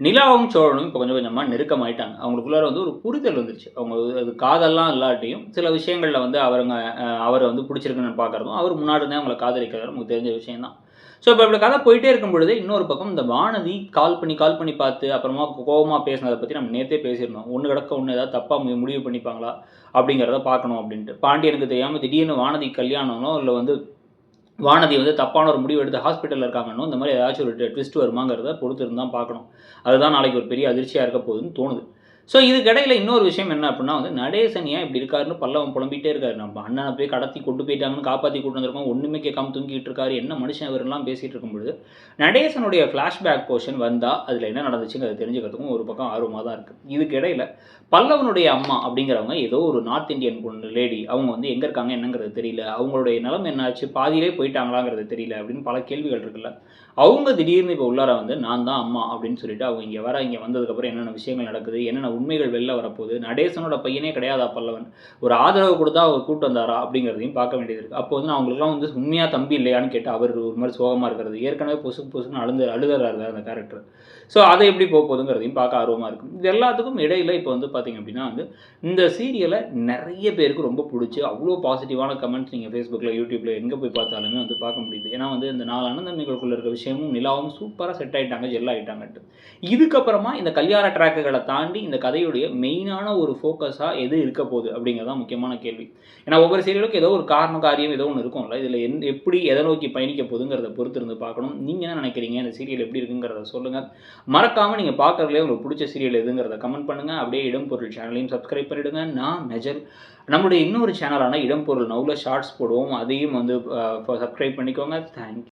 நிலாவும் சோழனும் இப்போ கொஞ்சம் கொஞ்சமாக நெருக்கமாயிட்டாங்க. அவங்களுக்குள்ளார வந்து ஒரு புரிதல் வந்துருச்சு. அவங்க அது காதல்லாம் இல்லாட்டியும் சில விஷயங்களில் வந்து அவருங்க அவரை வந்து பிடிச்சிருக்குன்னு பார்க்குறதும் அவர் முன்னாடி இருந்தே அவங்களை காதலிக்கிறதும் நமக்கு தெரிஞ்ச விஷயம் தான் ஸோ இப்போ இப்படி கதை போயிட்டே இருக்கும் பொழுது இன்னொரு பக்கம் இந்த வானதி கால் பண்ணி கால் பண்ணி பார்த்து அப்புறமா கோவமாக பேசினதை பற்றி நம்ம நேற்றே பேசியிருந்தோம். ஒன்று கிடக்க ஒன்று ஏதாவது தப்பாக முடிவு பண்ணிப்பாங்களா? அப்படிங்கிறத பார்க்கணும் அப்படின்ட்டு. பாண்டியனுக்கு தெரியாமல் திடீர்னு வானதி கல்யாணம்னோ இல்லை வந்து வானதி வந்து தப்பான ஒரு முடிவு எடுத்து ஹாஸ்பிட்டலில் இருக்காங்கன்னு இந்த மாதிரி ஏதாச்சும் ஒரு ட்விஸ்ட் வருமாங்கிறத பொறுத்து பார்க்கணும். அதுதான் நாளைக்கு ஒரு பெரிய அதிர்ச்சியாக இருக்க போகுதுன்னு தோணுது. ஸோ இதுக்கிடையில் இன்னொரு விஷயம் என்ன அப்படின்னா வந்து நடேசன் ஏன் இப்படி இருக்காருன்னு பல்லவன் புலம்பிட்டே இருக்காரு. நம்ம அண்ணனை போய் கடத்தி கொண்டு போயிட்டாங்கன்னு காப்பாற்றி கொண்டு வந்திருக்கோம். ஒன்றுமே கேட்காம தூங்கிட்டு இருக்காரு. என்ன மனுஷன் அவர்லாம் பேசிகிட்டு இருக்கும்பொழுது நடேசனுடைய ஃப்ளாஷ்பேக் போர்ஷன் வந்தால் அதில் என்ன நடந்துச்சுங்கிறத தெரிஞ்சுக்கிறதுக்கும் ஒரு பக்கம் ஆர்வமாக தான் இருக்குது இதுக்கு பல்லவனுடைய அம்மா அப்படிங்கிறவங்க ஏதோ ஒரு நார்த் இந்தியன் பொண்ணு லேடி அவங்க வந்து எங்கே இருக்காங்க என்னங்கிறது தெரியல. அவங்களுடைய நிலம் என்னாச்சு பாதியிலே போயிட்டாங்களாங்கிறது தெரியல அப்படின்னு பல கேள்விகள் இருக்குல்ல. அவங்க திடீர்னு இப்போ உள்ளார வந்து நான் தான் அம்மா அப்படின்னு சொல்லிட்டு அவங்க இங்கே வர இங்கே வந்ததுக்கப்புறம் என்னென்ன விஷயங்கள் நடக்குது என்னென்ன உண்மைகள் வெளில வரப்போகுது. நடேசனோட பையனே கிடையாதா பல்லவன் ஒரு ஆதரவு கொடுத்தா அவர் கூட்டு வந்தாரா அப்படிங்கிறதையும் பார்க்க வேண்டியது இருக்குது அப்போ வந்து நான் அவங்களுக்குலாம் வந்து உண்மையாக தம்பி இல்லையான்னு கேட்டு அவர் ஒரு மாதிரி சோகமாக இருக்கிறது. ஏற்கனவே பொசு பொசுன்னு அழுது அழுதுறாரு அந்த கேரக்டர் ஸோ அதை எப்படி போக போகுதுங்கிறதையும் பார்க்க ஆர்வமாக இருக்கும் இது எல்லாத்துக்கும் இடையில் இப்போ வந்து பார்த்தீங்க அப்படின்னா வந்து இந்த சீரியலை நிறைய பேருக்கு ரொம்ப பிடிச்சி அவ்வளோ பாசிட்டிவான கமெண்ட்ஸ் நீங்கள் ஃபேஸ்புக்கில் யூடியூப்பில் எங்கே போய் பார்த்தாலுமே வந்து பார்க்க முடியுது. ஏன்னா வந்து இந்த நாலு அண்ணந்தம்பிகளுக்குள்ள இருக்க விஷயமும் நிலாவும் சூப்பராக செட் ஆகிட்டாங்க ஜெல் ஆகிட்டாங்கன்ட்டு இதுக்கப்புறமா இந்த கல்யாண ட்ராக்குகளை தாண்டி இந்த கதையுடைய மெயினான ஒரு ஃபோக்கஸாக எது இருக்க போகுது அப்படிங்கிறது தான் முக்கியமான கேள்வி. ஏன்னா ஒவ்வொரு சீரியலுக்கும் ஏதோ ஒரு காரண காரியம் ஏதோ ஒன்று இருக்கும்ல. இதில் என் எப்படி எதை நோக்கி பயணிக்க போகுதுங்கிறத பொறுத்து இருந்து பார்க்கணும். நீங்கள் என்ன நினைக்கிறீங்க? இந்த சீரியல் எப்படி இருக்குங்கிறத சொல்லுங்கள் மறக்காமல் நீங்கள் பார்க்குறதுலே உங்களுக்கு பிடிச்ச சீரியல் எதுங்கிறத கமெண்ட் பண்ணுங்கள் அப்படியே இடம்பொருள் சேனலையும் சப்ஸ்கிரைப் பண்ணிவிடுங்க நான் மெஜல். நம்முடைய இன்னொரு சேனலான இடம்பொருள் நவுல ஷார்ட்ஸ் போடுவோம். அதையும் வந்து சப்ஸ்கிரைப் பண்ணிக்கோங்க. தேங்க்யூ